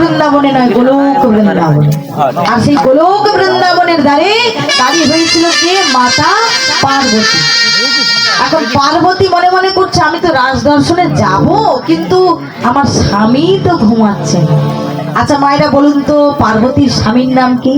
বৃন্দাবনে নয়, গোলক আর সেই গোলক বৃন্দাবনের দ্বারে দাঁড়িয়ে হয়েছিল মাতা পার্বতী। এখন পার্বতী মনে মনে করছে, আমি তো রাজ দর্শনে যাব, কিন্তু আমার স্বামী তো ঘুমাচ্ছে আচ্ছা মায়েরা বলুন তো, পার্বতীর স্বামীর নাম কি?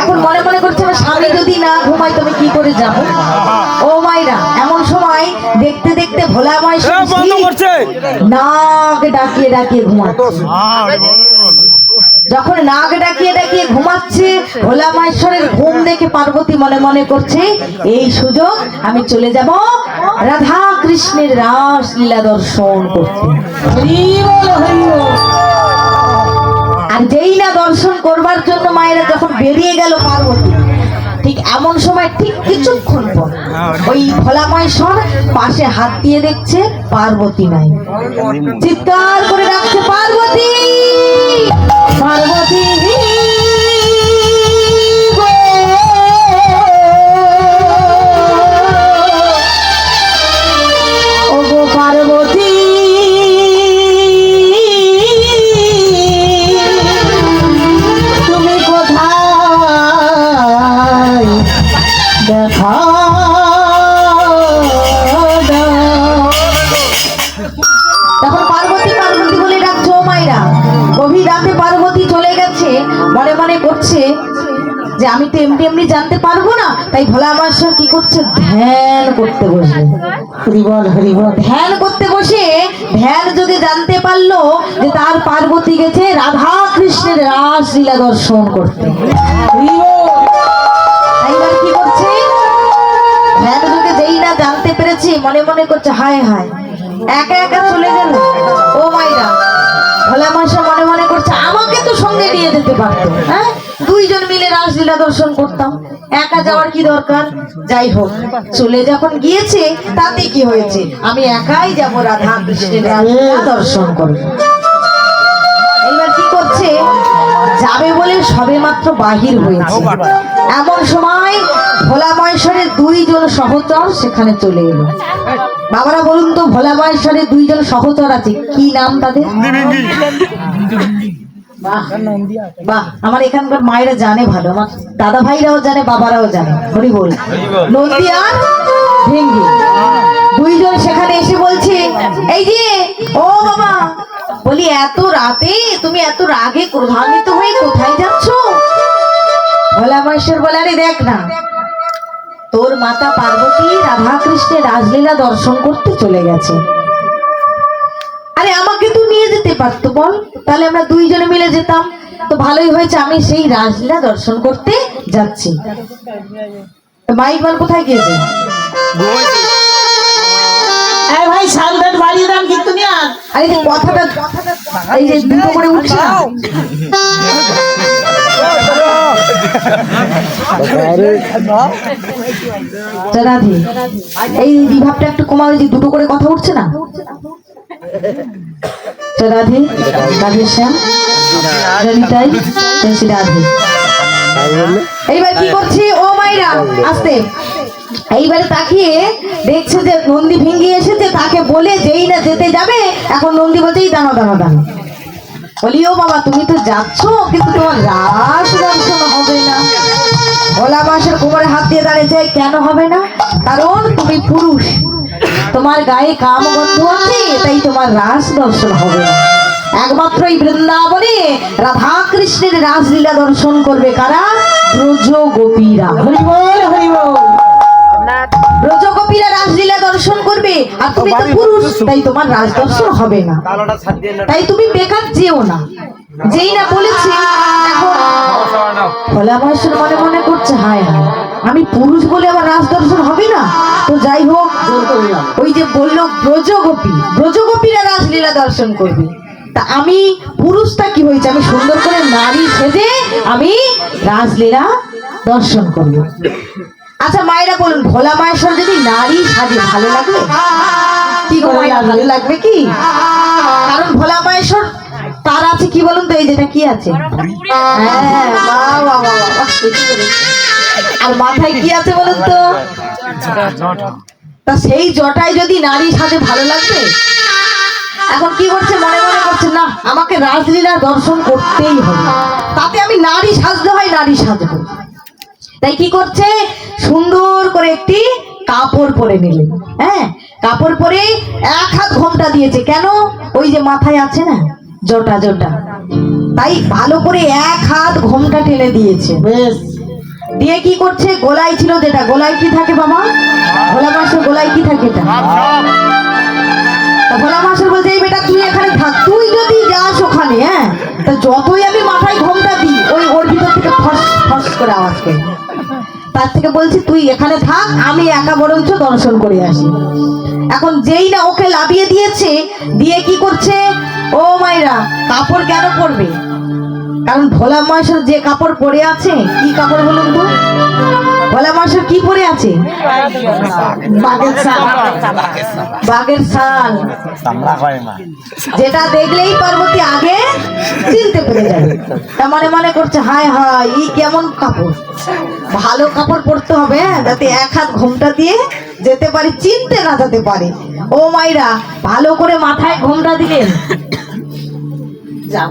এখন মনে মনে করছে স্বামী যদি না ঘুমাই তুমি কি করে যাব? ও মাইরা, এমন সময় দেখতে দেখতে ভোলা নাক ডাকিয়ে ডাকিয়ে ঘুমাচ্ছে। যখন নাক ডাকিয়ে ডাকিয়ে ঘুমাচ্ছে ভোলা মায়েশ্বরের ঘুম দেখে পার্বতী মনে মনে করছে এই সুযোগ আমি চলে যাব রাধা কৃষ্ণের রাস লীলা দর্শন করতে। আর যেই না দর্শন করবার জন্য মায়েরা যখন বেরিয়ে গেল পার্বতী ঠিক এমন সময় ঠিক কিছুক্ষণ পর ওই ভোলামহেশ্বর পাশে হাত দিয়ে দেখছে পার্বতী নাই। চিৎকার করে ডাকছে পার্বতী! পার্বতী! আমি তো এমনি এমনি জানতে পারব না তাই ভোলা মাস্টার কি করছে? ধ্যান করতে বসে। হরিবল হরিবল ধ্যান করতে বসে ধ্যান যোগে জানতে পারল যে তার পার্বতী গেছে রাধা কৃষ্ণের রাস লীলা দর্শন করতে। হরিবল। কি করছে? ধ্যান যোগে যেই না জানতে পেরেছি মনে মনে করছে হায় হায়। একা একা চলে গেল। ও মাইরা। ভোলা মাসা মনে মনে করছে, আমাকে তো সঙ্গে নিয়ে যেতে পারতো হ্যাঁ? দুইজন মিলে রাসলীলা দর্শন করতাম। একা যাওয়ার কি দরকার? যাই হোক, চলে যখন গিয়েছে, তাতে কি হয়েছে? আমি একাই যাব রাধা কৃষ্ণের রাসলীলা দর্শন করব এইবার কি করছে? যাবে বলে সবে মাত্র বাহির হয়েছে। এমন সময় ভোলা মহেশ্বরের দুইজন সহচর সেখানে চলে এলো। বাবারা বলুন তো ভোলা মহেশ্বরের দুইজন সহচর আছে কি নাম তাদের? বাহ, আমার এখানকার মায়েরা জানে ভালো আমার দাদা ভাইরাও জানে বাবারাও জানে হরি বল। নন্দী আর ভেঙ্গি। দুইজন সেখানে এসে বলছে এই যে ও বাবা বলি এত রাতে তুমি এত রাগে ক্রোধান্বিত হয়ে কোথায় যাচ্ছ? ভোলা মহেশ্বর বলে আরে দেখ না তোর মাতা পার্বতী রাধা কৃষ্ণের রাজলীলা দর্শন করতে চলে গেছে। আরে আমাকে তো নিয়ে যেতে পারতো বল। তাহলে আমরা দুইজনে মিলে যেতাম। তো ভালোই হয়েছে আমি সেই রাজলীলা দর্শন করতে যাচ্ছি। মাইক মান কোথায় গিয়েছে? ভাই সালদার বাড়িয়ে দাম কিন্তু আরে? কথাটা এই যে দুটো করে উঠছে এই বিভাবটা একটু কমাও দুটো করে কথা উঠছে না? এইবার কি করছে? ও আসতে। তাকিয়ে দেখছে যে নন্দী ভেঙ্গি এসেছে, তাকে বলে যেই না যেতে যাবে, এখন নন্দী বলছে দাঁড়ো দাঁড়ো দাঁড়ো বলি ও বাবা, তুমি তো যাচ্ছ, কিন্তু তোমার রাস দর্শন হবে না। ওলা মাসের কোমরে হাত দিয়ে কেন হবে না? কারণ তুমি পুরুষ। তোমার গায়ে কাম আছে, তাই তোমার রাস দর্শন হবে না। একমাত্র এই বৃন্দাবনে রাধা কৃষ্ণের রাসলীলা দর্শন করবে কারা? ব্রজ গোপীরা হরি বল। গোপীরা রাসলীলা দর্শন করবে। আর তুমি তো পুরুষ তাই তোমার রাজ দর্শন হবে না। তাই তুমি বেকার যেও না। যেই না বলেছি ভোলা মহেশ্বর মনে মনে করছে হায় হায় আমি পুরুষ বলে আমার রাজ দর্শন হবে না? তো যাই হোক ওই যে বলল ব্রজগোপী ব্রজগোপীরা রাসলীলা দর্শন করবে। তা আমি পুরুষটা কি হয়েছে? আমি সুন্দর করে নারী সেজে আমি রাসলীলা দর্শন করব। আচ্ছা মায়েরা বলুন ভোলা মায়ের সঙ্গে যদি নারী সাজে ভালো লাগবে? কি ভালো লাগবে কি? কারণ ভোলা সর তার আছে কি বলুন তো? এই যেটা কি আছে? হ্যাঁ। আর মাথায় কি আছে বলুন তো? তা সেই জটায় যদি নারী সাজে ভালো লাগবে? এখন কি করছে? মনে মনে করছে, না, আমাকে রাজলীলা দর্শন করতেই হবে। তাতে আমি নারী সাজতে হয়, নারী সাজবো। তাই কি করছে? সুন্দর করে একটি কাপড় পরে নিলেন হ্যাঁ? কাপড় পরে এক হাত ঘোমটা দিয়েছে। কেন? ওই যে মাথায় আছে না? জটা জটা। তাই ভালো করে এক হাত ঘোমটা টেনে দিয়েছে। বেশ। দিয়ে কি করছে? গোলায় ছিল যেটা। গোলায় কি থাকে বাবা? ভোলা মাসের গোলায় কি থাকে এটা? ভোলা মাসের বলছে এই বেটা তুই এখানে থাক। তুই যদি যাস ওখানে হ্যাঁ? তা যতই আমি মাথায় ঘোমটা দিই ওই ওর ভিতর থেকে ফস ফস করে আওয়াজ করে তার থেকে বলছি, তুই এখানে থাক, আমি একা বরঞ্চ দর্শন করে আসি। এখন যেই না ওকে লাভিয়ে দিয়েছে, দিয়ে কি করছে? ও মাইরা কাপড় কেন পরবে? কারণ ভোলা মাসের যে কাপড় পরে আছে, কি কাপড় বলুন তো? ভোলা মাসের কি পরে আছে? বাগের সাল। বাঘের শাল যেটা দেখলেই পার্বতী আগে চিনতে পেরে যাবে। তা মনে মনে করছে হায় হায় ই কেমন কাপড়। ভালো কাপড় পরতে হবে হ্যাঁ, যাতে এক হাত ঘোমটা দিয়ে যেতে পারি চিনতে না যেতে পারে। ও মাইরা ভালো করে মাথায় ঘোমটা দিলেন। যাও।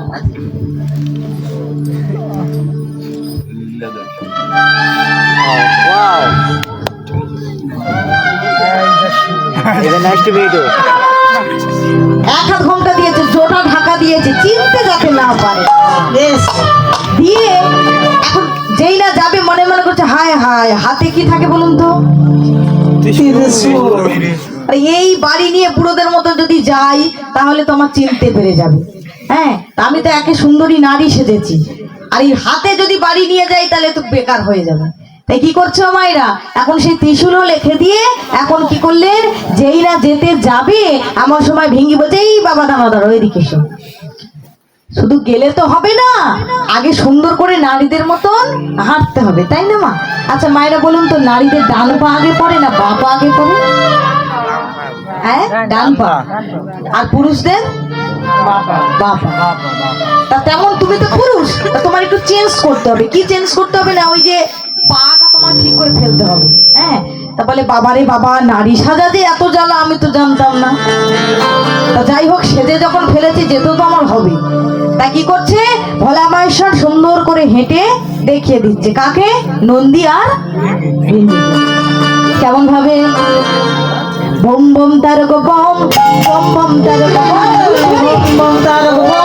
এক হাত ঘোমটা দিয়েছে জোটা ঢাকা দিয়েছে চিনতে যাতে না পারে। দিয়ে এখন যেই না যাবে মনে মনে করছে হায় হায় হাতে কি থাকে বলুন তো? আর এই বাড়ি নিয়ে বুড়োদের মতো যদি যাই তাহলে তোমার চিনতে পেরে যাবে। হ্যাঁ তা আমি তো একে সুন্দরী নারী সেজেছি। আর এই হাতে যদি বাড়ি নিয়ে যাই তাহলে তো বেকার হয়ে যাবে। তাই কি করছ মায়েরা? এখন সেই ত্রিশূলও লিখে দিয়ে এখন কি করলেন যেই না যেতে যাবে, আমার সময় ভেঙ্গি বলছে এই বাবা দামাদার ওইদিকে এসো। শুধু গেলে তো হবে না, আগে সুন্দর করে নারীদের মতন হাঁটতে হবে, তাই না মা? আচ্ছা মায়েরা বলুন তো, নারীদের ডান পা আগে পড়ে না বা পা আগে পড়ে? হ্যাঁ ডান পা। আর পুরুষদের? তা তেমন, তুমি তো পুরুষ তোমার একটু চেঞ্জ করতে হবে। কি চেঞ্জ করতে হবে না? ওই যে পাটা তোমার ঠিক করে ফেলতে হবে। হ্যাঁ? তা বলে বাবারে বাবা নারী সাজা যে এত জ্বালা আমি তো জানতাম না। তা যাই হোক সেজে যখন ফেলেছি যেতে তো আমার হবে। তা কি করছে? ভোলা মাহেশ্বর সুন্দর করে হেঁটে দেখিয়ে দিচ্ছে। কাকে? নন্দী আর। কেমন ভাবে? বম বম তার গো বম বম বম তার গো বম বম বম তার গো বম, বম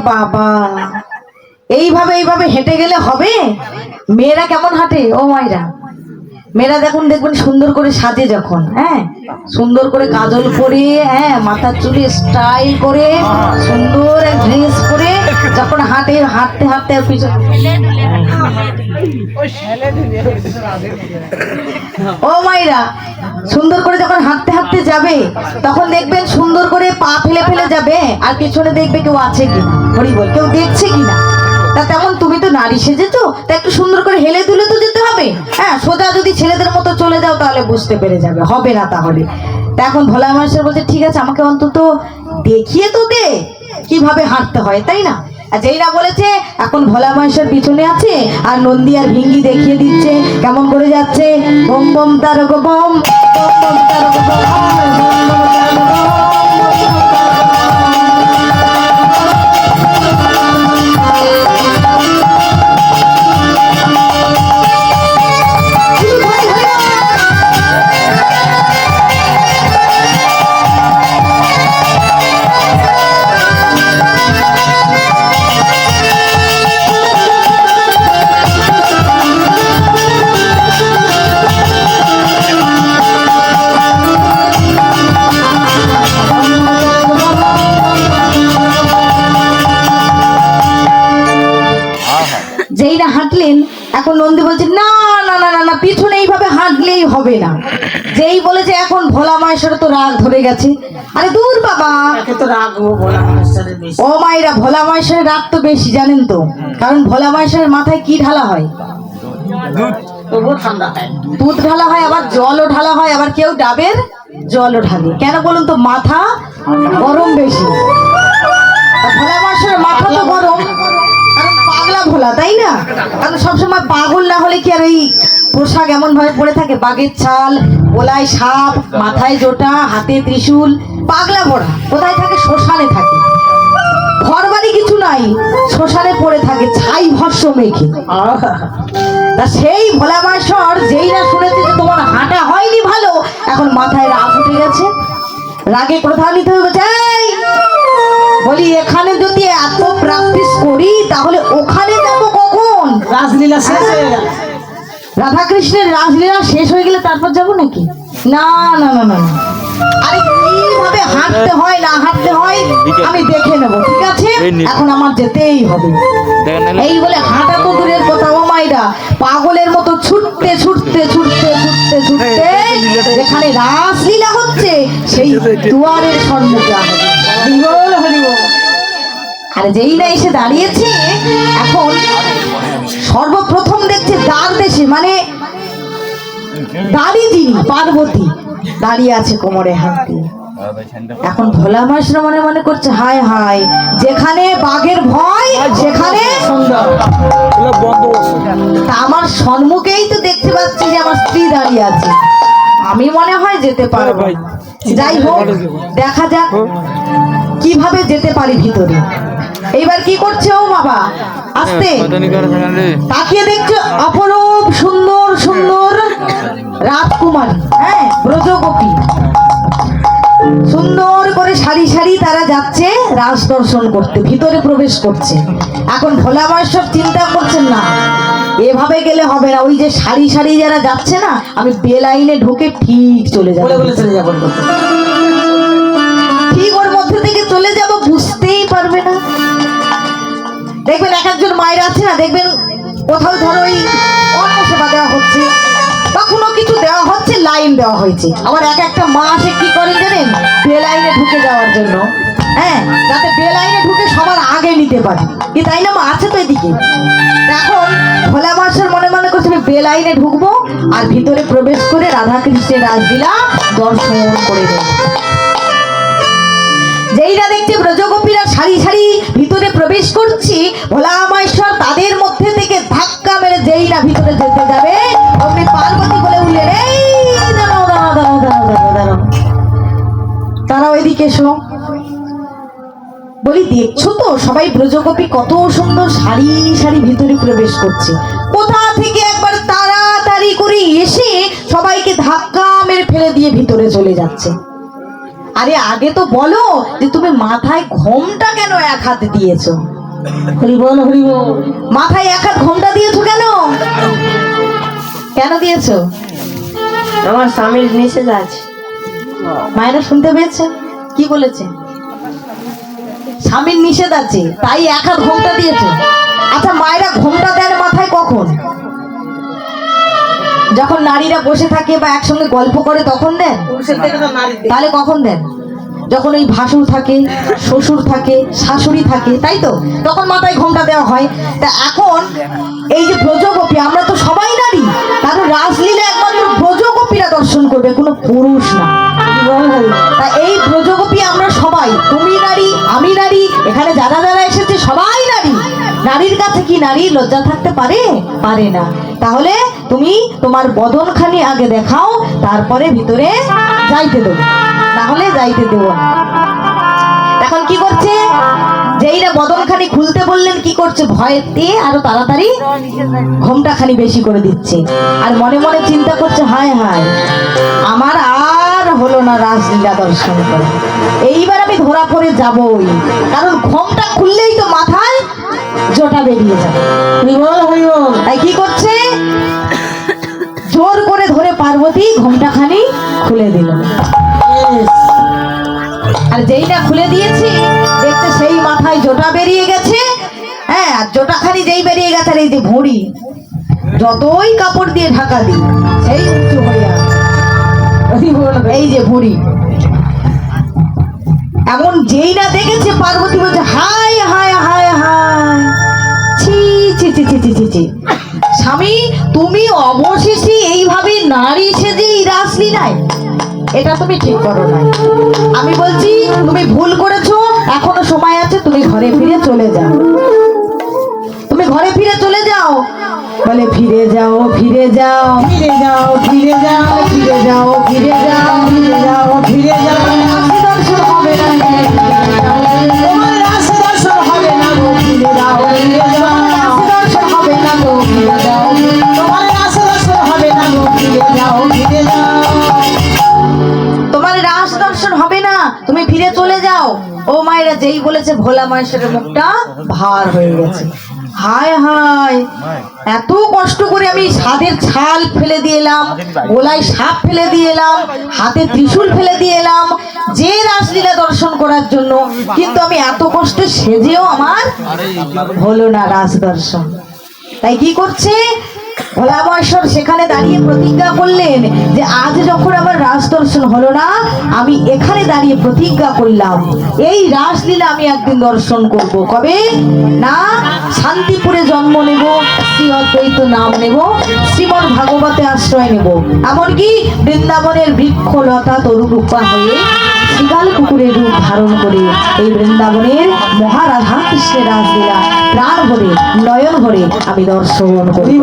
বাবা। এইভাবে এইভাবে হেঁটে গেলে হবে? মেয়েরা কেমন হাঁটে? ও মাইরা। মেয়েরা দেখুন, দেখবেন সুন্দর করে সাজে যখন হ্যাঁ? সুন্দর করে কাজল পরে হ্যাঁ মাথার চুলে স্টাইল করে, সুন্দর এক ড্রেস পরে যখন হাঁটে, হাঁটতে হাঁটতে ও মাইরা, সুন্দর করে যখন হাঁটতে হাঁটতে যাবে, তখন দেখবেন সুন্দর করে পা ফেলে ফেলে যাবে, আর পিছনে দেখবে কেউ আছে কি হরি বল কেউ দেখছে কিনা। তা তেমন তুমি তো নারী সেজেছো, তা একটু সুন্দর করে হেলে দুলে তো তাহলে বুঝতে পেরে যাবে হবে না তাহলে। এখন ভোলা মানুষের বলছে ঠিক আছে আমাকে অন্তত দেখিয়ে তো দে কীভাবে হাঁটতে হয় তাই না? যেই না বলেছে এখন ভোলা মহেশের পিছনে আছে আর নন্দী আর ভিঙ্গি দেখিয়ে দিচ্ছে কেমন করে যাচ্ছে? বম বম তার গো বম বম তার বম, বম বম। রাগ ধরে গেছে। আরে দূর বাবা। ও মায়েরা ভোলা মায়ের রাগ তো বেশি জানেন তো? কারণ ভোলা মায়ের মাথায় কি ঢালা হয়? দুধ। ঢালা হয় আবার জলও ঢালা হয় আবার কেউ ডাবের জলও ঢালে। কেন বলুন তো মাথা গরম বেশি। ভোলা মাসের মাথা তো গরম। পাগলা ভোলা তাই না? কারণ সবসময় পাগল না হলে কি আর এই পোশাক এমন ভাবে পড়ে থাকে? বাঘের ছাল গলায় সাপ মাথায় জোটা হাতে ত্রিশূল পাগলা ভরা কোথায় থাকে? শ্মশানে থাকে। ঘর বাড়ি কিছু নাই শ্মশানে পড়ে থাকে ছাই ভস্য আহ, তা সেই ভোলা মাসর যেই না শুনেছে যে তোমার হাঁটা হয়নি ভালো এখন মাথায় রাগ উঠে গেছে। রাগে প্রধানিত হয়ে গেছে "এই, বলি এখানে যদি এত প্র্যাকটিস করি তাহলে ওখানে যাব কখন রাসলীলা শেষ হয়ে গেল রাধা কৃষ্ণের রাসলীলা শেষ হয়ে গেলে তারপর যাব নাকি না না না না। আরে কীভাবে হাঁটতে হয় না হাঁটতে হয় আমি দেখে নেব ঠিক আছে এখন আমার যেতেই হবে এই বলে হাঁটা তো দূরের কথা ও মাইরা পাগলের মতো ছুটতে ছুটতে ছুটতে ছুটতে ছুটতে যেখানে রাসলীলা হচ্ছে সেই দুয়ারের সম্মুখে আর যেই না এসে দাঁড়িয়েছে, এখন সর্বপ্রথম দেখছে দ্বার দেশে মানে দাঁড়ি যিনি, পার্বতী, দাঁড়িয়ে আছে কোমরে হাত এখন ভোলা মাসরা মনে মনে করছে, হায় হায়, যেখানে বাঘের ভয়, সেখানে তা আমার সম্মুখেই তো দেখতে পাচ্ছি যে আমার স্ত্রী দাঁড়িয়ে আছে। আমি মনে হয় যেতে পারব যাই হোক, দেখা যাক। কীভাবে যেতে পারি ভিতরে? এইবার কি করছে ও বাবা? আস্তে। তাকিয়ে দেখছ অপরূপ সুন্দর সুন্দর রাজকুমারী। হ্যাঁ ব্রজগোপী। সুন্দর করে সারি সারি তারা যাচ্ছে রাজ দর্শন করতে ভিতরে প্রবেশ করছে। এখন ভোলা সব চিন্তা করছেন না। এভাবে গেলে হবে না। ওই যে সারি সারি যারা যাচ্ছে না আমি বেলাইনে ঢুকে ঠিক চলে যাব। চলে যাব। দেখবেন এক একজন মায়ের আছে না, দেখবেন কোথাও ধরো ওই সেবা দেওয়া হচ্ছে বা কোনো কিছু দেওয়া হচ্ছে, লাইন দেওয়া হয়েছে। আবার এক একটা মা আসে কি করে জানেন? বে লাইনে ঢুকে যাওয়ার জন্য। হ্যাঁ যাতে বে লাইনে ঢুকে সবার আগে নিতে পারে। কি তাই না মা? আছে তো এদিকে। এখন ভোলা মাসের মনে মনে করছে আমি বে লাইনে ঢুকবো আর ভিতরে প্রবেশ করে রাধা কৃষ্ণের রাজলীলা দর্শন করে দেবো যেই না দেখছে ব্রজগোপীরা সারি সারি সবাই ব্রজগোপী কত সুন্দর সারি সারি ভিতরে প্রবেশ করছে। কোথা থেকে একবার তাড়াতাড়ি করে এসে সবাইকে ধাক্কা মেরে ফেলে দিয়ে ভিতরে চলে যাচ্ছে। আরে আগে তো বলো যে তুমি মাথায় ঘোমটা কেন এক হাতে দিয়েছ? হরিবল হরিবল মাথায় এক হাত ঘোমটা দিয়েছ কেন? কেন দিয়েছ? আমার স্বামীর নিষেধ আছে। মায়েরা শুনতে পেয়েছে? কি বলেছে? স্বামীর নিষেধ আছে, তাই এক হাত ঘোমটা দিয়েছে। আচ্ছা মায়েরা ঘোমটা দেন মাথায় কখন? যখন নারীরা বসে থাকে বা একসঙ্গে গল্প করে, তখন দেন? তাহলে কখন দেন? যখন ওই ভাসুর থাকে, শ্বশুর থাকে, শাশুড়ি থাকে, তাই তো? তখন মাথায় ঘোমটা দেওয়া হয়। তা এখন এই যে ব্রজগোপী, আমরা তো সবাই নারী কারণ রাসলীলা একমাত্র ব্রজগোপীরা দর্শন করবে, কোনো পুরুষ না। তা এই ব্রজগোপী আমরা সবাই, তুমি নারী, আমি নারী, এখানে যারা যারা এসেছে, সবাই নারী। নারীর কাছে কি নারী লজ্জা থাকতে পারে? পারে না। তাহলে তুমি তোমার বদনখানি আগে দেখাও, তারপরে ভিতরে যাইতে দেবো। তাহলে যাইতে দেবো এখন কি করছে? যেই না বদনখানি খুলতে বললেন কি করছে? ভয়েতে আরও তাড়াতাড়ি ঘোমটা খানি বেশি করে দিচ্ছে। আর মনে মনে চিন্তা করছে হায় হায় আমার আর হলো না রাসলীলা দর্শন করা। এইবার আমি ধরা পড়ে যাবই। কারণ ঘোমটা খুললেই তো মাথায় জোটা বেরিয়ে যাবে। তাই কি করছে? জোর করে ধরে পার্বতী ঘোমটা খানি খুলে দিল। আর যেইটা খুলে দিয়েছি মাথায় জোটা বেরিয়ে গেছে। হ্যাঁ আর জোটাখানি যেই বেরিয়ে গেছে এই যে ভুঁড়ি যতই কাপড় দিয়ে ঢাকা দিই সেই উঁচু হয়ে বল এই যে ভুঁড়ি। এমন যেই না দেখেছে পার্বতী বলছে হাই হাই হাই হাই ছি ছি ছি ছি ছি ছি ছি। স্বামী তুমি অবশেষে এইভাবে নারী সেজে এই রাসলীলায়? এটা তুমি ঠিক করো না আমি বলছি তুমি ভুল করেছ এখনও যাও ফিরে যাও। ফিরে যাও ফিরে যাও ফিরে যাও ফিরে যাও ফিরে যাও ফিরে যাও। দর্শন হবে না তোমার রাস দর্শন হবে না গো ফিরে যাও ফিরে যাও। দর্শন হবে না গো ফিরে যাও। তোমার রাস দর্শন হবে না গো ফিরে যাও ফিরে যাও। তোমার রাস দর্শন হবে না তুমি ফিরে চলে যাও। ও মায়েরা যেই বলেছে ভোলা মায়ের মুখটা ভার হয়ে গেছে। হায় হায়। এত কষ্ট করে আমি সাদের ছাল ফেলে দিয়ে এলাম গোলায় সাপ ফেলে দিয়ে এলাম হাতে ত্রিশূল ফেলে দিয়ে এলাম যে রাসলীলা দর্শন করার জন্য। কিন্তু আমি এত কষ্ট সেজেও আমার হলো না রাস দর্শন। তাই কি করছে? ভোলামহেশ্বর সেখানে দাঁড়িয়ে প্রতিজ্ঞা করলেন যে আজ যখন আমার রাস দর্শন হলো না, আমি এখানে দাঁড়িয়ে প্রতিজ্ঞা করলাম। এই রাসলীলা আমি একদিন দর্শন করব। কবে? না, শান্তিপুরে জন্ম নেব শ্রী অদ্বৈত নাম নেব শ্রীমন ভাগবতে আশ্রয় নেব। এমনকি বৃন্দাবনের বৃক্ষ লতা তরুরূপা হয়ে শিগাল কুকুরের রূপ ধারণ করে এই বৃন্দাবনের মহারাধা কৃষ্ণের রাসলীলা প্রাণ ভরে, নয়ন ভরে আমি দর্শন করি।